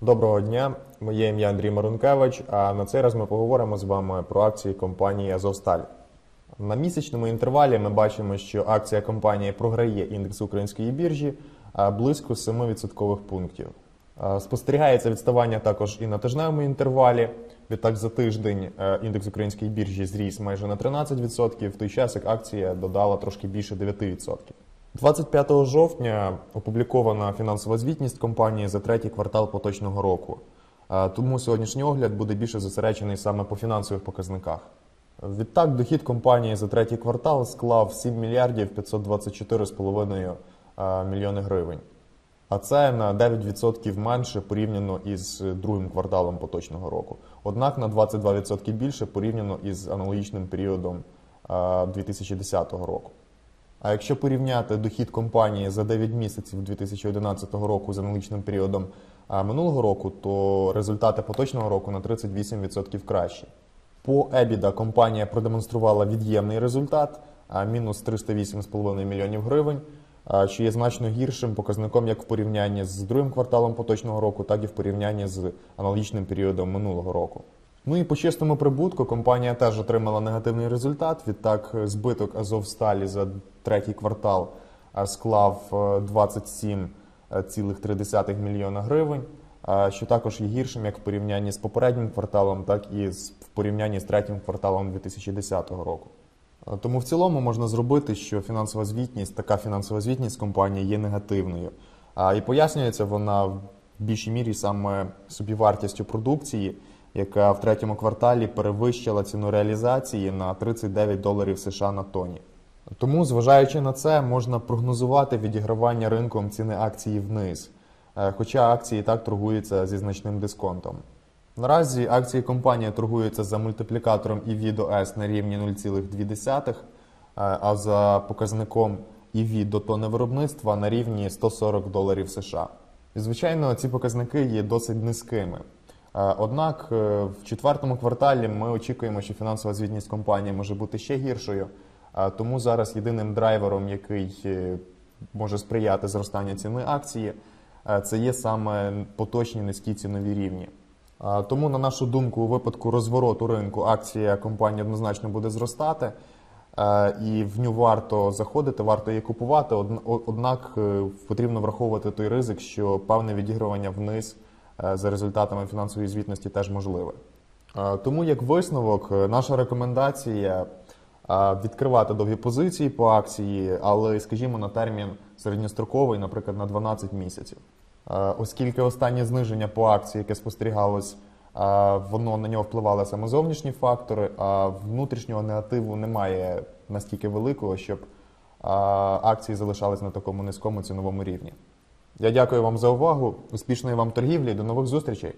Доброго дня, моє ім'я Андрій Марункевич. А на цей раз ми поговоримо з вами про акції компанії Азовсталь. На місячному інтервалі ми бачимо, що акція компанії програє індекс української біржі близько 7% пунктів. Спостерігається відставання також і на тижневому інтервалі. Відтак за тиждень е, індекс української біржі зріс майже на 13%, в той час як акція додала трошки більше 9%. 25 жовтня опублікована фінансова звітність компанії за третій квартал поточного року. Е, Тому сьогоднішній огляд буде більше зосереджений саме по фінансових показниках. Відтак, дохід компанії за третій квартал склав 7 мільярдів 524,5 е, мільйони гривень. А це на 9% менше порівняно із другим кварталом поточного року. Однак на 22% більше порівняно із аналогічним періодом е, 2010 року. А якщо порівняти дохід компанії за 9 місяців 2011 року з аналогічним періодом минулого року, то результати поточного року на 38% кращі. По EBITDA компанія продемонструвала від'ємний результат мінус 308,5 мільйонів гривень, що є значно гіршим показником як в порівнянні з другим кварталом поточного року, так і в порівнянні з аналогічним періодом минулого року. Ну і по чистому прибутку компанія теж отримала негативний результат. Відтак, збиток Азовсталі за третій квартал е, склав е, 27,3 мільйона гривень, е, що також є гіршим як в порівнянні з попереднім кварталом, так і в порівнянні з третім кварталом 2010 року. Е, Тому в цілому можна зробити, що фінансова звітність, така фінансова звітність компанії є негативною. І пояснюється вона в більшій мірі саме собівартістю продукції, яка в третьому кварталі перевищила ціну реалізації на 39 доларів США на тоні. Тому, зважаючи на це, можна прогнозувати відігравання ринком ціни акції вниз, е, хоча акції так торгуються зі значним дисконтом. Наразі акції компанії торгуються за мультиплікатором EV до S на рівні 0,2, е, а за показником EV до тони виробництва на рівні 140 доларів США. І, звичайно, ці показники є досить низькими. Однак е, в четвертому кварталі ми очікуємо, що фінансова звітність компанії може бути ще гіршою. Тому зараз єдиним драйвером, який е, може сприяти зростанню ціни акції, е, це є саме поточні низькі цінові рівні. Тому, на нашу думку, у випадку розвороту ринку акція компанії однозначно буде зростати, і в ню варто заходити, варто її купувати. Однак потрібно враховувати той ризик, що певне відігрування вниз за результатами фінансової звітності теж можливе. Е, Тому, як висновок, е, наша рекомендація е, відкривати довгі позиції по акції, але, скажімо, на термін середньостроковий, наприклад, на 12 місяців. Е, Оскільки останнє зниження по акції, яке спостерігалось, е, воно на нього впливали саме зовнішні фактори, а внутрішнього негативу немає настільки великого, щоб е, акції залишались на такому низькому ціновому рівні. Я дякую вам за увагу, успішної вам торгівлі, до нових зустрічей!